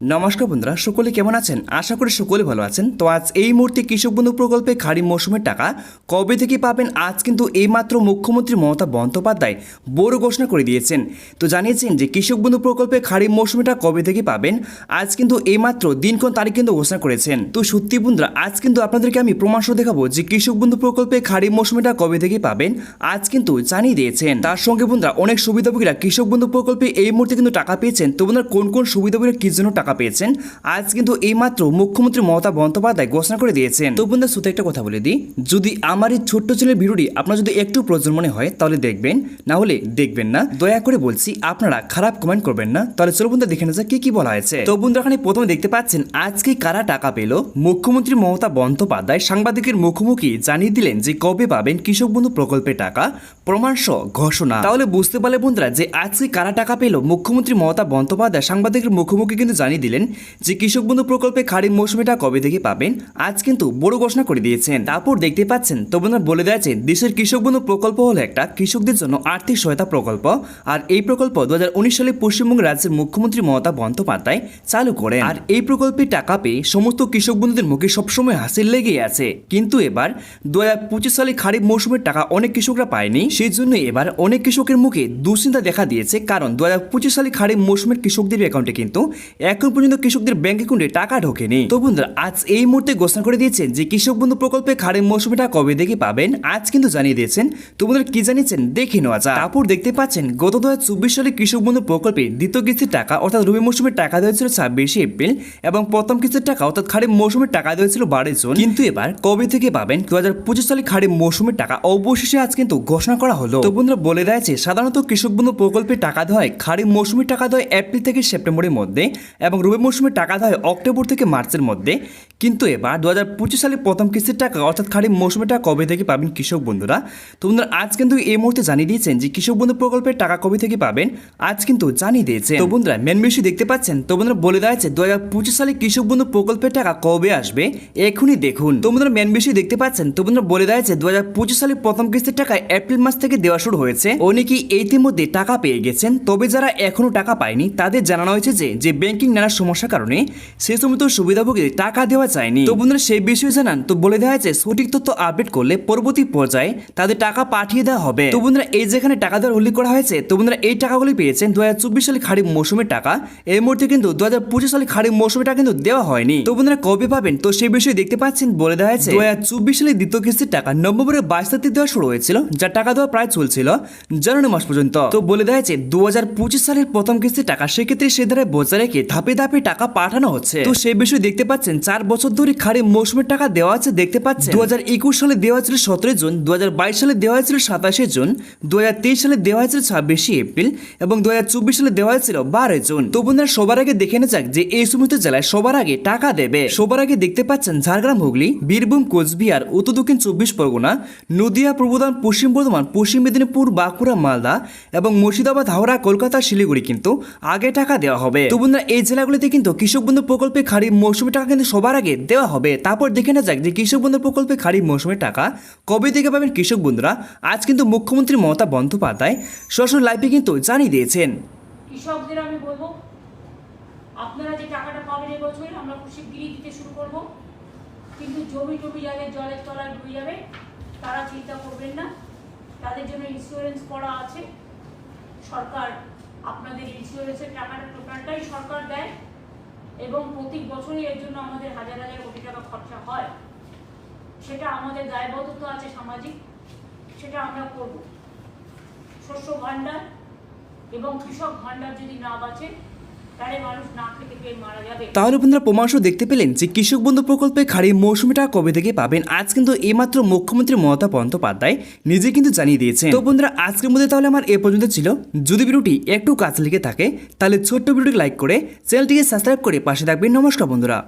নমস্কার বন্ধুরা, সকলে কেমন আছেন? আশা করি সকলে ভালো আছেন। তো আজ এই মুহূর্তে কৃষক বন্ধু প্রকল্পে খারিফ মৌসুমের টাকা কবে থেকে পাবেন? আজ কিন্তু এইমাত্র মুখ্যমন্ত্রী মমতা বন্দ্যোপাধ্যায় বড় ঘোষণা করে দিয়েছেন। তো জানিয়েছেন যে কৃষক বন্ধু প্রকল্পে খারিফ মৌসুমের টাকা কবে থেকে পাবেন? আজ কিন্তু এইমাত্র দিনক্ষণ তারিখ কিন্তু ঘোষণা করেছেন। তো সত্যি বন্ধুরা, আজ কিন্তু আপনাদেরকে আমি প্রমাণ সহ দেখাবো যে কৃষক বন্ধু প্রকল্পে খারিফ মৌসুমের টাকা কবে থেকে পাবেন? আজ কিন্তু জানিয়ে দিয়েছেন। তার সঙ্গে বন্ধুরা, অনেক সুবিধাভোগীরা কৃষক বন্ধু প্রকল্পে এই মুহূর্তে কিন্তু টাকা পেয়েছেন। তো বন্ধুরা, কোন কোন সুবিধাভোগীরা কি জন্য টাকা পেয়েছেন। আজ কিন্তু এইমাত্র মুখ্যমন্ত্রী মমতা বন্দ্যোপাধ্যায় ঘোষণা করে দিয়েছেন। তো বন্ধুরা শুধু একটা কথা বলে দিই। যদি আমার এই ছোট্ট ছেলের ভিডিওটি আপনার যদি একটু প্রয়োজন মনে হয়, তাহলে দেখবেন। না হলে দেখবেন না। দয়া করে বলছি, আপনারা খারাপ কমেন্ট করবেন না। তাহলে চলো বন্ধুরা, দেখে না যাক কি কি বলা হয়েছে। তো বন্ধুরা, এখানে প্রথমে দেখতে পাচ্ছেন, আজকে কারা টাকা পেল? মুখ্যমন্ত্রী মমতা বন্দ্যোপাধ্যায় সাংবাদিকের মুখোমুখি জানিয়ে দিলেন যে কবে পাবেন কৃষক বন্ধু প্রকল্পের টাকা। প্রমাণ সহ ঘোষণা। তাহলে বুঝতে পারলে বন্ধুরা, যে আজকে কারা টাকা পেল? মুখ্যমন্ত্রী মমতা বন্দ্যোপাধ্যায় সাংবাদিকের মুখোমুখি কিন্তু জানিয়ে দিলেন যে কৃষক বন্ধু প্রকল্পে খারিফ মৌসুমে টাকা কবে থেকে পাবেন, আজ কিন্তু বড় ঘোষণা করে দিয়েছেন। তারপর দেখতে পাচ্ছেন তো বন্ধুরা বলে দিয়েছেন দেশের কৃষক বন্ধু প্রকল্প হলো একটা কৃষকদের জন্য আর্থিক সহায়তা প্রকল্প, আর এই প্রকল্প দু সালে পশ্চিমবঙ্গ রাজ্যের মুখ্যমন্ত্রী মমতা বন্দ্যোপাধ্যায় চালু করেন। আর এই প্রকল্পে টাকা পেয়ে সমস্ত কৃষক বন্ধুদের মুখে সবসময় হাসির লেগেই আছে। কিন্তু এবার দু হাজার পঁচিশ সালে খারিফ মৌসুমের টাকা অনেক কৃষকরা পায়নি, সেই জন্য এবার অনেক কৃষকের মুখে দুশ্চিন্তা দেখা দিয়েছে। কারণ দু সালে খারিফ মৌসুমের কৃষকদের অ্যাকাউন্টে কিন্তু এখন পর্যন্ত কৃষকদের ব্যাংক অ্যাকাউন্টে টাকা ঢোকেনি। তো বন্ধুরা, আজ এই মুহূর্তে ঘোষণা করে দিয়েছেন যে কৃষক বন্ধু প্রকল্পে মৌসুমে টাকা কবে দেখে পাবেন, আজ কিন্তু জানিয়ে দিয়েছেন। তো বন্ধুরা, কি জানিয়েছেন? দেখে নেওয়া যাক। তারপর দেখতে পাচ্ছেন, গত দু চব্বিশ সালে কৃষক বন্ধু প্রকল্পে দ্বিতীয় কিস্তির টাকা, অর্থাৎ রবি মৌসুমের টাকা দেওয়া হয়েছিল ছাব্বিশে এপ্রিল এবং প্রথম কিস্তির টাকা, অর্থাৎ খারিফ মৌসুমের টাকা দেওয়া হয়েছিল বারোই জুন। কিন্তু এবার কবে থেকে পাবেন? দু হাজার পঁচিশ সালে খারিফ মৌসুমের টাকা, অবশেষে আজ কিন্তু ঘোষণা করা হলো। তো বন্ধুরা, বলে দিয়েছে সাধারণত কৃষক বন্ধু প্রকল্পে টাকা দেওয়া হয় খারিফ মৌসুমের টাকা দেওয়া এপ্রিল থেকে সেপ্টেম্বরের মধ্যে এবং রবি মৌসুমের টাকা দেওয়া হয় অক্টোবর থেকে মার্চের মধ্যে। কিন্তু এবার দু হাজার পঁচিশ সালে প্রথম কিস্তির টাকা, অর্থাৎ খারিফ মৌসুমের টাকা কবে থেকে পাবেন কৃষক বন্ধুরা? তো বন্ধুরা, আজ কিন্তু এই মুহূর্তে জানিয়ে দিয়েছেন যে কৃষক বন্ধু প্রকল্পের টাকা কবে থেকে পাবেন, আজ কিন্তু জানিয়ে দিয়েছে তো বন্ধুরা মেন বিষয় দেখতে পাচ্ছেন, তো বন্ধুরা বলে দেওয়া হয়েছে দু হাজার পঁচিশ সালে কৃষক বন্ধু প্রকল্পের টাকা কবে আসবে, এখনই দেখুন। তো বন্ধুরা মেন বিষয় দেখতে পাচ্ছেন, তো বন্ধুরা বলে দেওয়া হয়েছে দু হাজার পঁচিশ সালে প্রথম কিস্তির টাকা এপ্রিল মাস থেকে দেওয়া শুরু হয়েছে। অনেকেই ইতিমধ্যে টাকা পেয়ে গেছেন, তবে যারা এখনও টাকা পায়নি, তাদের জানানো হয়েছে যে যে ব্যাংকিং নানা সমস্যার কারণে সে সমস্ত সুবিধাভোগীদের টাকা দেওয়া যায়নি। তো বন্ধুরা, সেই বিষয়ে জানান। তো বলে দেওয়া হয়েছে, সঠিক তথ্য আপডেট করলে পরবর্তী পর্যায়ে তাদের টাকা পাঠিয়ে দেওয়া হবে। তো বন্ধুরা, এই যেখানে টাকা দেওয়ার উল্লেখ করা হয়েছে, তো বন্ধুরা, এই টাকাগুলি পেয়েছেন দু সালে খারিফ মৌসুমের টাকা। এই মুহূর্তে কিন্তু দু হাজার পঁচিশ সালে খারিফ মৌসুমের টাকা কিন্তু দেওয়া হয়নি। তো বন্ধুরা, কবে পাবেন? তো সেই বিষয়ে দেখতে পাচ্ছেন, বলে দেওয়া হয়েছে দু হাজার চব্বিশ সালে দ্বিতীয় কিস্তির টাকা নভেম্বরের বাইশ তারিখ দেওয়া শুরু হয়েছিল যার টাকা দেওয়া প্রায় চলছিল জানুয়ারি মাস পর্যন্ত। তো বলে দেওয়া হয়েছে দু হাজার পঁচিশ সালের প্রথম কিস্তির টাকা, সেক্ষেত্রে সে ধারে বজায় রেখে ধাপে ধাপে ধাপে টাকা পাঠানো হচ্ছে। তো সেই বিষয়ে দেখতে পাচ্ছেন, চার বছর ধরে খারিফ মৌসুমের টাকা দেওয়া আছে, দেখতে পাচ্ছেন? দু হাজার একুশ সালে দেওয়া ছিল সতেরো জুন দু হাজার বাইশ সালে দেওয়া হয়েছিল সাতাশে জুন দু হাজার তেইশ সালে দেওয়া হয়েছিল ছাব্বিশে এপ্রিল এবং দু হাজার চব্বিশ সালে দেওয়া হয়েছিল বারোই জুন। তো বন্ধুরা, সবার আগে দেখে নেওয়া যাক যে এই সমস্ত জেলায় সবার আগে টাকা দেবে। সবার আগে দেখতে পাচ্ছেন ঝাড়গ্রাম, হুগলি, বীরভূম, কোচবিহার, উত্তর দক্ষিণ চব্বিশ পরগনা, নদিয়া প্রবধান পশ্চিম বর্ধমান, পশ্চিম মেদিনীপুর, বাঁকুড়া, মালদা এবং মুর্শিদাবাদ, হাওড়া, কলকাতা, শিলিগুড়ি কিন্তু আগে টাকা দেওয়া হবে। তো বন্ধুরা, এই জেলাগুলিতে কিন্তু কৃষক বন্ধু প্রকল্পে খারিফ মৌসুমী টাকা কিন্তু সবার আগে দেওয়া হবে। তারপর দেখে না যাক যে কৃষক বন্ধু প্রকল্পে খারিফ মৌসুমের টাকা কবে থেকে পাবেন কৃষক বন্ধুরা। আজ কিন্তু মুখ্যমন্ত্রী মমতা বন্দ্যোপাধ্যায় সরাসরি লাইভে কিন্তু জানিয়ে দিয়েছেন। কৃষকদের আমি বলব, আপনারা যে টাকাটা পাবেন এবছর আমরা শিগগিরই দিতে শুরু করব। কিন্তু জমি টমি যাদের জলের তলায় ডুবে যাবে, তারা চিন্তা করবেন না। তাদের জন্য ইন্স্যুরেন্স করা আছে। সরকার আপনাদের ইন্স্যুরেন্সের টাকাটা টোটালটাই সরকার দেয় এবং প্রতি বছরই এর জন্য আমাদের হাজার হাজার কোটি টাকা খরচা হয়। সেটা আমাদের দায়বদ্ধতা আছে সামাজিক, সেটা আমরা করব। শস্য ভাণ্ডার এবং কৃষক ভাণ্ডার যদি না বাঁচে তাহলে আপনারা প্রমাংশ দেখতে পেলেন যে কৃষক বন্ধু প্রকল্পে খারিফ মৌসুমিটা কবে থেকে পাবেন? আজ কিন্তু এইমাত্র মুখ্যমন্ত্রী মমতা বন্দ্যোপাধ্যায় নিজে কিন্তু জানিয়ে দিয়েছেন। তো বন্ধুরা, আজকের মধ্যে তাহলে আমার এ পর্যন্ত ছিল। যদি ভিডিওটি একটু কাছে লেগে থাকে, তাহলে ছোট্ট ভিডিওটি লাইক করে চ্যানেলটিকে সাবস্ক্রাইব করে পাশে থাকবেন। নমস্কার বন্ধুরা।